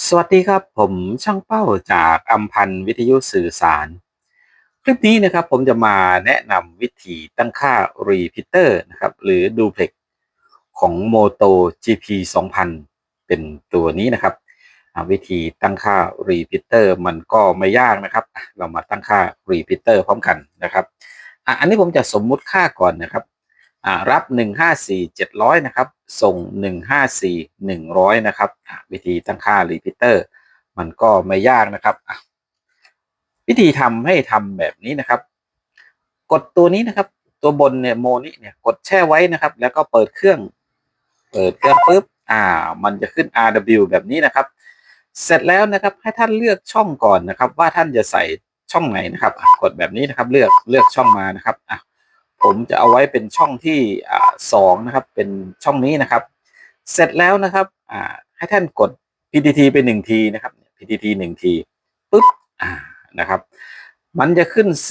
สวัสดีครับผมช่างเป้าจากอัมพันธ์วิทยุสื่อสาร คลิปนี้นะครับผมจะมาแนะนำวิธีตั้งค่า Repeater นะครับหรือ Duplex ของ Moto GP 2000 เป็นตัวนี้นะครับวิธีตั้งค่า Repeater มันก็ไม่ยากนะครับ เรามาตั้งค่า Repeater พร้อมกันนะครับอันนี้ผมจะสมมุติค่าก่อนนะครับ รับ 154 700 นะครับ ส่ง 154 100 นะครับ วิธีตั้งค่า Repeater มันก็ไม่ยากนะครับ วิธีทำให้ทำแบบนี้นะครับ กดตัวนี้นะครับ ตัวบนเนี่ยโมนี่เนี่ยกดแช่ไว้นะครับ แล้วก็เปิดเครื่อง เปิดเครื่องปุ๊บ อ่า มันจะขึ้น RW แบบนี้นะครับ เสร็จแล้วนะครับให้ท่านเลือกช่องก่อนนะครับ ว่าท่านจะใส่ช่องไหนนะครับ กดแบบนี้นะครับ เลือกเลือกช่องมานะครับอะ ผมจะเอาไว้เป็นช่องที่สองนะครับ เป็นช่องนี้นะครับ เสร็จแล้วนะครับให้ท่านกด PTT ไปหนึ่งทีนะครับ PTT หนึ่งทีปุ๊บนะครับ มันจะขึ้น ch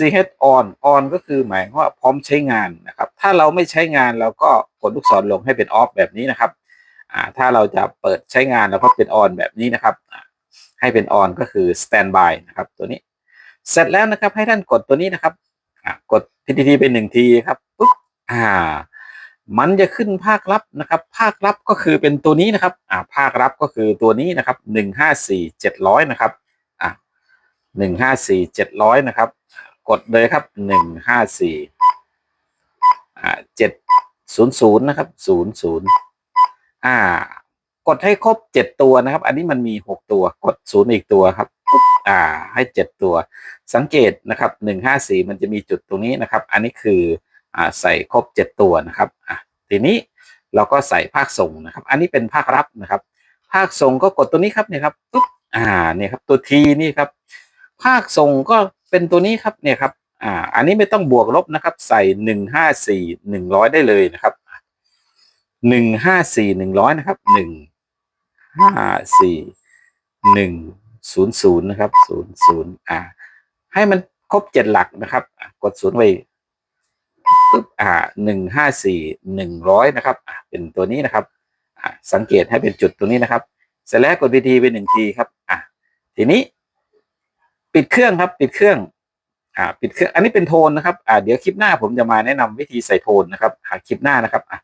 on on ก็คือหมายว่าพร้อมใช้งานนะครับ ถ้าเราไม่ใช้งานเราก็กดลูกศรลงให้เป็น off แบบนี้นะครับถ้าเราจะเปิดใช้งานเราก็เป็น on แบบนี้นะครับ ให้เป็น on ก็คือ standby นะครับตัวนี้ เสร็จแล้วนะครับให้ท่านกดตัวนี้นะครับ กด PTT ไปหนึ่งทีครับปุ๊บอ่า มันจะขึ้นภาครับนะครับ ภาครับก็คือเป็นตัวนี้นะครับ อ่าภาครับก็คือตัวนี้นะครับหนึ่งห้าสี่เจ็ดร้อยนะครับอ่าหนึ่งห้าสี่เจ็ดร้อยนะครับ กดเลยครับหนึ่งห้าสี่อ่าเจ็ดศูนย์ศูนย์นะครับศูนย์ศูนย์อ่ากดให้ครบเจ็ดตัวนะครับ อันนี้มันมีหกตัวกดศูนย์อีกตัวครับ อ่า ให้เจ็ดตัว สังเกตนะครับหนึ่งห้าสี่มันจะมีจุดตรงนี้นะครับ อันนี้คืออ่าใส่ครบเจ็ดตัวนะครับอะทีนี้เราก็ใส่ภาคส่งนะครับ อันนี้เป็นภาครับนะครับ ภาคส่งก็กดตัวนี้ครับเนี่ยครับปุ๊บอ่าเนี่ยครับตัวทีนี่ครับ ภาคส่งก็เป็นตัวนี้ครับเนี่ยครับอ่าอันนี้ไม่ต้องบวกลบนะครับ ใส่หนึ่งห้าสี่หนึ่งร้อยได้เลยนะครับหนึ่งห้าสี่หนึ่งร้อยนะครับหนึ่งห้าสี่หนึ่ง ศูนย์ศูนย์นะครับศูนย์ศูนย์อ่า ให้มันครบเจ็ดหลักนะครับ กดศูนย์ไว้ปุ๊บอ่าหนึ่งห้าสี่หนึ่งร้อยนะครับอะเป็นตัวนี้นะครับอ่าสังเกตให้เป็นจุดตัวนี้นะครับ เสร็จแล้วกดพีทีไปหนึ่งทีครับอะทีนี้ ปิดเครื่องครับ ปิดเครื่อง อ่า ปิดเครื่อง อันนี้เป็นโทนนะครับ อ่า เดี๋ยวคลิปหน้าผมจะมาแนะนำวิธีใส่โทนนะครับหาคลิปหน้านะครับอะ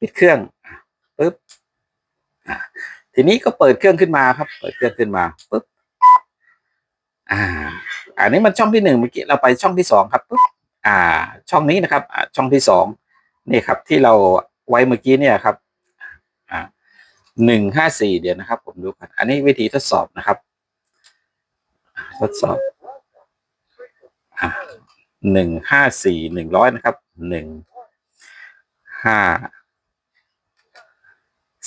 ปิดเครื่องปึ๊บอ่าทีนี้ก็เปิดเครื่องขึ้นมาครับ เปิดเครื่องขึ้นมาปึ๊บ อ่า อันนี้มันช่องที่หนึ่งเมื่อกี้เราไปช่องที่สองครับปึ๊บอ่า ช่องนี้นะครับอ่าช่องที่สองนี่ครับที่เราไว้เมื่อกี้เนี่ยครับ อ่าหนึ่งห้าสี่เดี๋ยวนะครับ ผมดูกันอันนี้วิธีทดสอบนะครับ ทดสอบหนึ่งห้าสี่หนึ่งร้อยนะครับหนึ่งห้า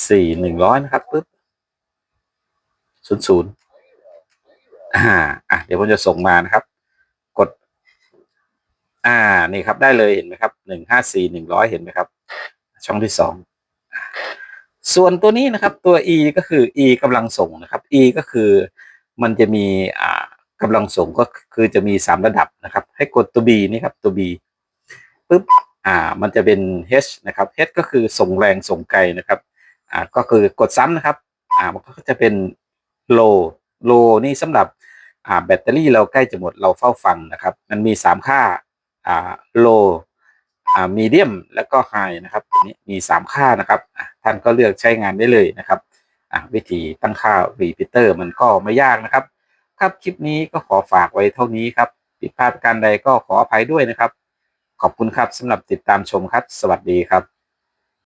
สี่หนึ่งร้อยนะครับปุ๊บศูนย์ศูนย์ อ่าอะเดี๋ยวผมจะส่งมานะครับ กด อ่านี่ครับได้เลยเห็นไหมครับหนึ่งห้าสี่หนึ่งร้อยเห็นไหมครับ ช่องที่สองส่วนตัวนี้นะครับตัว e ก็คือ e กำลังส่งนะครับ e ก็คือมันจะมีอ่ากำลังส่งก็คือจะมีสามระดับนะครับ ให้กดตัว b นี่ครับตัว b ปุ๊บอ่า มันจะเป็น h นะครับ h ก็คือส่งแรงส่งไกลนะครับ อ่าก็คือกดซ้ำนะครับ อ่ามันก็จะเป็น low low นี่สำหรับ อ่าแบตเตอรี่เราใกล้จะหมดเราเฝ้าฟังนะครับ มันมีสามค่าอ่า low อ่า medium แล้วก็ high นะครับตัวนี้มีสามค่านะครับท่านก็เลือกใช้งานได้เลยนะครับอะวิธีตั้งค่า repeater มันก็ไม่ยากนะครับ ครับคลิปนี้ก็ขอฝากไว้เท่านี้ครับผิดพลาดการใดก็ขออภัยด้วยนะครับ ขอบคุณครับสำหรับติดตามชมครับ สวัสดีครับ